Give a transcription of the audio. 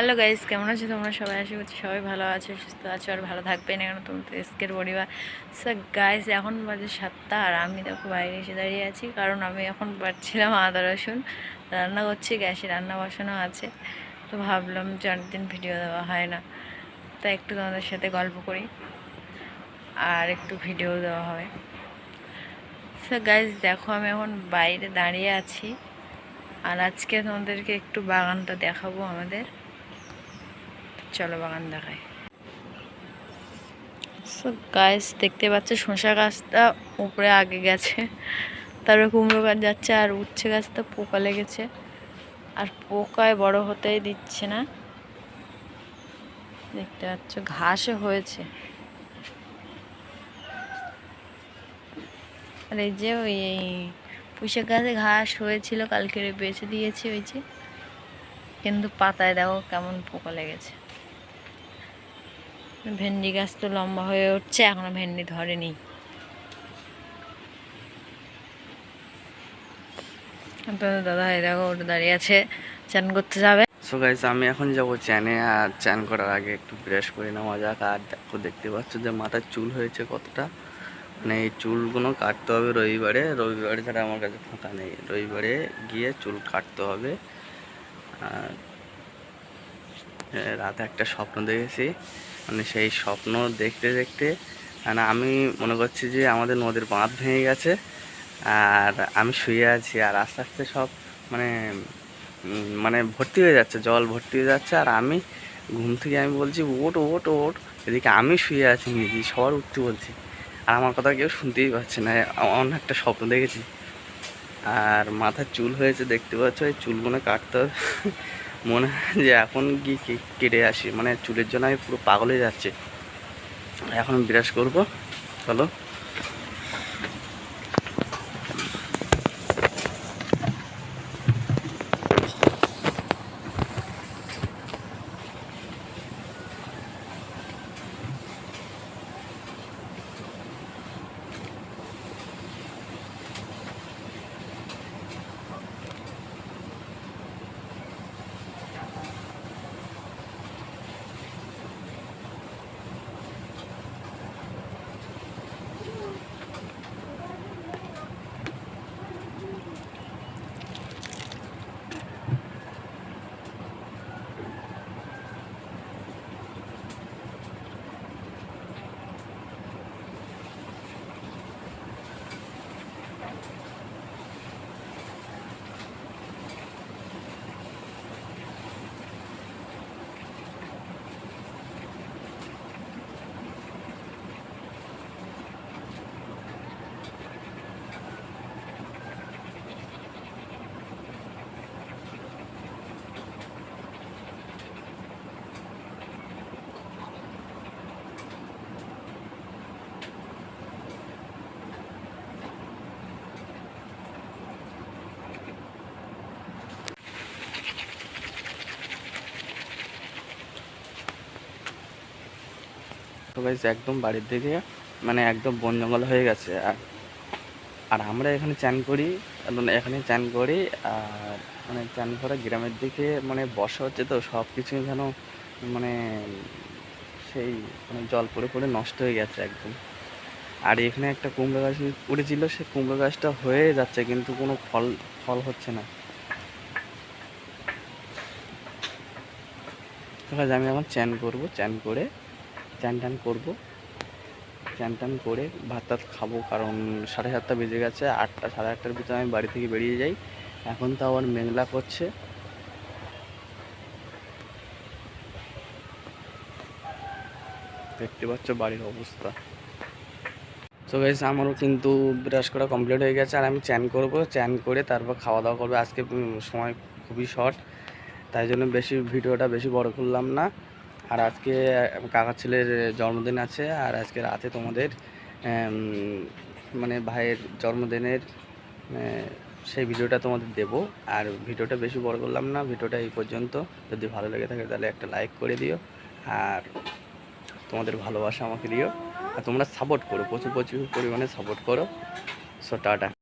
Hello guys কেমন আছো তোমরা? সবাই আশা করছি সবাই ভালো আছো, সুস্থ আছো আর ভালো থাকবে। না কেন তোমাদের এসকের পরিবার। স্যার গাইস এখন বাজে সাতটা আর আমি দেখো বাইরে এসে দাঁড়িয়ে আছি, কারণ আমি এখন পাচ্ছিলাম আদা, রসুন। রান্না করছি, গ্যাসে রান্না বসানো আছে। তো ভাবলাম যে অনেকদিন ভিডিও দেওয়া হয় না। তাই একটু তোমাদের সাথে গল্প করি আর একটু ভিডিও দেওয়া হবে। স্যার গাইস দেখো আমি এখন বাইরে দাঁড়িয়ে আছি। আর আজকে তোমাদেরকে একটু বাগানটা দেখাবো আমাদের। চলো বাগান দেখায় সব গাছ দেখতে পাচ্ছ শসা গাছটা উপরে আগে গেছে। তারপরে কুমড়ো গাছ যাচ্ছে আর উচ্ছে গাছটা পোকা লেগেছে। আর পোকায় বড় হতেই দিচ্ছে না। দেখতে পাচ্ছ ঘাসও হয়েছে। আর এই যে ওই এই পুঁইশাক গাছে ঘাস হয়েছিল কালকে বেছে দিয়েছি ওই যে। কিন্তু পাতায় দেখো কেমন পোকা লেগেছে। ভেন্ডি গাছ তো লম্বা হয়ে উঠছে, এখনও ভেন্ডি ধরেনি। আপনাদের দাদা এই দেখো ওটা দাঁড়িয়ে আছে, চান করতে যাবে। সো গাইস আমি এখন যাব চ্যানে আর চ্যান করার আগে একটু ব্রাশ করে নেওয়া যাক। আর দেখো, দেখতে পাচ্ছ যে মাথার চুল হয়েছে কতটা। মানে এই চুলগুলো কাটতে হবে রবিবারে। রবিবারে ছাড়া আমার কাছে ফাঁকা নেই। রবিবারে গিয়ে চুল কাটতে হবে। আর রাতে একটা স্বপ্ন দেখেছি। মানে সেই স্বপ্ন দেখতে দেখতে মানে আমি মনে করছি যে আমাদের নদীর বাঁধ ভেঙে গেছে, আর আমি শুয়ে আছি, আর আস্তে আস্তে সব মানে মানে ভর্তি হয়ে যাচ্ছে, জল ভর্তি হয়ে যাচ্ছে, আর আমি ঘুম থেকে আমি বলছি ওট ওট ওট এদিকে আমি শুয়ে আছি নিজে সবার উঠতে বলছি। আর আমার কথা কেউ শুনতেই পাচ্ছে না, অন্য একটা স্বপ্ন দেখেছি। আর মাথার চুল হয়েছে, দেখতে পাচ্ছ, এই চুলগুলো কাটতে হবে। মনে হয় যে এখন কি কেটে আসি। মানে চুলের জন্য আমি পুরো পাগল হয়ে যাচ্ছে। এখন বিরাজ করব। চলো। তো গাইজ একদম বাড়ির দিকে মানে একদম বন জঙ্গল হয়ে গেছে। আর আর আমরা এখানে চান করি মানে এখানে চান করি, আর মানে চান করা গ্রামের দিকে মানে বর্ষা হচ্ছে তো সব কিছু যেন মানে সেই মানে জল পড়ে পড়ে নষ্ট হয়ে গেছে একদম। আর এখানে একটা কুমড়ো গাছ উঠেছিল সে কুমড়ো গাছটা হয়ে যাচ্ছে, কিন্তু কোনো ফল ফল হচ্ছে না। আমি এখন চ্যান করব চ্যান করে চান করব। চান টান করে ভাত টাত খাব, কারণ সাড়ে সাতটা বেজে গেছে, আটটা, সাড়ে আটটার ভিতরে আমি বাড়ি থেকে বেরিয়ে যাই। এখন তো আবার মেঘলা করছে। দেখতে পাচ্ছ বাড়ির অবস্থা। তো বেশ আমারও কিন্তু ব্রাশ করা কমপ্লিট হয়ে গেছে, আর আমি চ্যান করব। চ্যান করে তারপর খাওয়া দাওয়া করব। আজকে সময় খুবই শর্ট তাই জন্য বেশি ভিডিওটা বেশি বড় করলাম না। আর আজকে কাকা ছেলের জন্মদিন আছে, আর আজকে রাতে তোমাদের মানে ভাইয়ের জন্মদিনের সেই ভিডিওটা তোমাদের দেব। আর ভিডিওটা বেশি বড় করলাম না, ভিডিওটা এই পর্যন্ত। যদি ভালো লেগে থাকে তাহলে একটা লাইক করে দিও, আর তোমাদের ভালোবাসা আমাকে দিও। আর তোমরা সাপোর্ট করো, প্রচুর প্রচুর পরিমাণে সাপোর্ট করো। So tata.